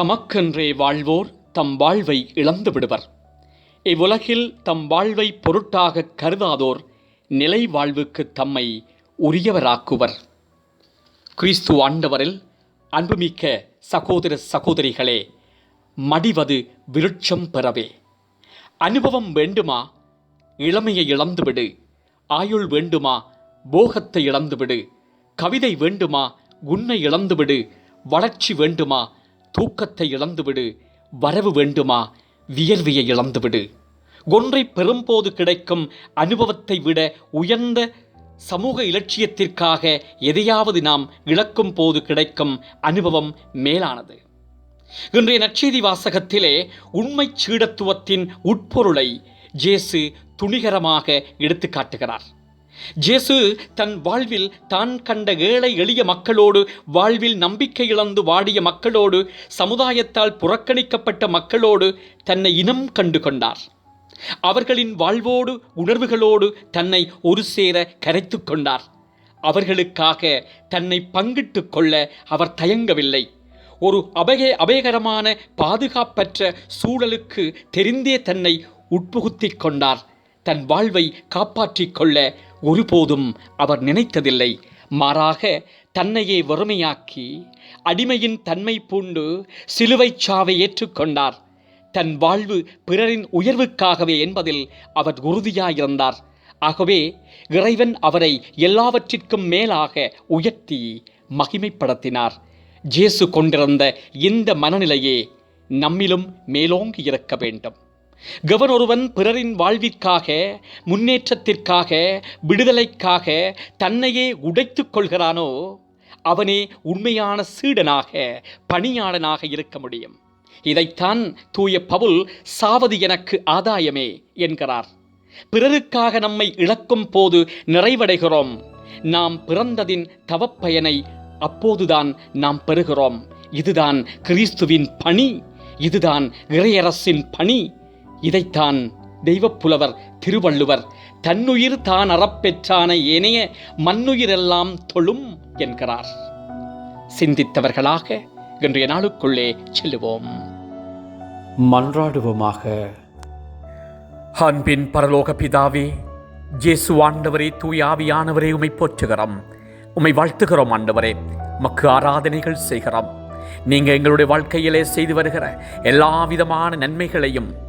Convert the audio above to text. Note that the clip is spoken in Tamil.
தமக்கென்றே வாழ்வோர் தம் வாழ்வை இழந்து விடுவர். இவ்வுலகில் தம் வாழ்வை பொருட்டாக கருதாதோர் நிலை வாழ்வுக்கு தம்மை உரியவராக்குவர். கிறிஸ்து ஆண்டவரில் அன்புமிக்க சகோதர சகோதரிகளே மடிவது விருட்சம் பெறவே. அனுபவம் வேண்டுமா? இளமையை இழந்துவிடு ஆயுள் வேண்டுமா? போகத்தை இழந்துவிடு கவிதை வேண்டுமா? குன்னை இழந்துவிடு வளர்ச்சி வேண்டுமா? தூக்கத்தை இழந்துவிடு. வரவு வேண்டுமா? வியர்வையை இழந்துவிடு. ஒன்றை பெறும்போது கிடைக்கும் அனுபவத்தை விட உயர்ந்த சமூக இலட்சியத்திற்காக எதையாவது நாம் இழக்கும் போது கிடைக்கும் அனுபவம் மேலானது. இன்றைய நற்செய்தி வாசகத்திலே உண்மை சீடத்துவத்தின் உட்பொருளை ஜேசு துணிகரமாக எடுத்து காட்டுகிறார். ஜேசு தன் வாழ்வில் தான் கண்ட ஏழை எளிய மக்களோடு வாழ்வில் நம்பிக்கை இழந்து வாடிய மக்களோடு சமுதாயத்தால் புறக்கணிக்கப்பட்ட மக்களோடு தன்னை இனம் கண்டு கொண்டார். அவர்களின் வாழ்வோடு உணர்வுகளோடு தன்னை ஒரு சேர கரைத்து கொண்டார். அவர்களுக்காக தன்னை பங்கிட்டு கொள்ள அவர் தயங்கவில்லை. ஒரு அபய அபயகரமான பாதுகாப்பற்ற சூழலுக்கு தெரிந்தே தன்னை உட்புகுத்திக் கொண்டார். தன் வாழ்வை காப்பாற்றிக் கொள்ள ஒருபோதும் அவர் நினைத்ததில்லை. மாறாக தன்னையே வறுமையாக்கி அடிமையின் தன்மை பூண்டு சிலுவைச் சாவை ஏற்றுக்கொண்டார் தன் வாழ்வு பிறரின் உயர்வுக்காகவே என்பதில் அவர் உறுதியாயிருந்தார். ஆகவே இறைவன் அவரை எல்லாவற்றிற்கும் மேலாக உயர்த்தி மகிமைப்படுத்தினார். ஜேசு கொண்டிருந்த இந்த மனநிலையே நம்மிலும் மேலோங்கி இருக்க வேண்டும். கவன் ஒருவன் பிறரின் வாழ்விற்காக முன்னேற்றத்திற்காக விடுதலைக்காக தன்னையே உடைத்துக் கொள்கிறானோ அவனே உண்மையான சீடனாக பணியாளனாக இருக்க முடியும். இதைத்தான் தூய பவுல் சாவது எனக்கு ஆதாயமே என்கிறார். பிறருக்காக நம்மை இழக்கும் போது நிறைவடைகிறோம். நாம் பிறந்ததின் தவப்பயனை அப்போதுதான் நாம் பெறுகிறோம். இதுதான் கிறிஸ்துவின் பணி. இதுதான் இறையரசின் பணி. இதைத்தான் தெய்வப்புலவர் திருவள்ளுவர் தன்னுயிர் தான் அறப்பெற்றான ஏனைய மண்ணுயிரெல்லாம் தொழும் என்கிறார். சிந்தித்தவர்களாக இன்றைய நாளுக்குள்ளே செல்லுவோம். மன்றாடுவோமாக. அன்பின் பரலோக பிதாவே ஜேசு ஆண்டவரே தூயாவியானவரே உமை போற்றுகிறோம். உமை வாழ்த்துகிறோம் ஆண்டவரே. மக்கு ஆராதனைகள் செய்கிறோம். நீங்க எங்களுடைய வாழ்க்கையிலே செய்து வருகிற எல்லா விதமான நன்மைகளையும்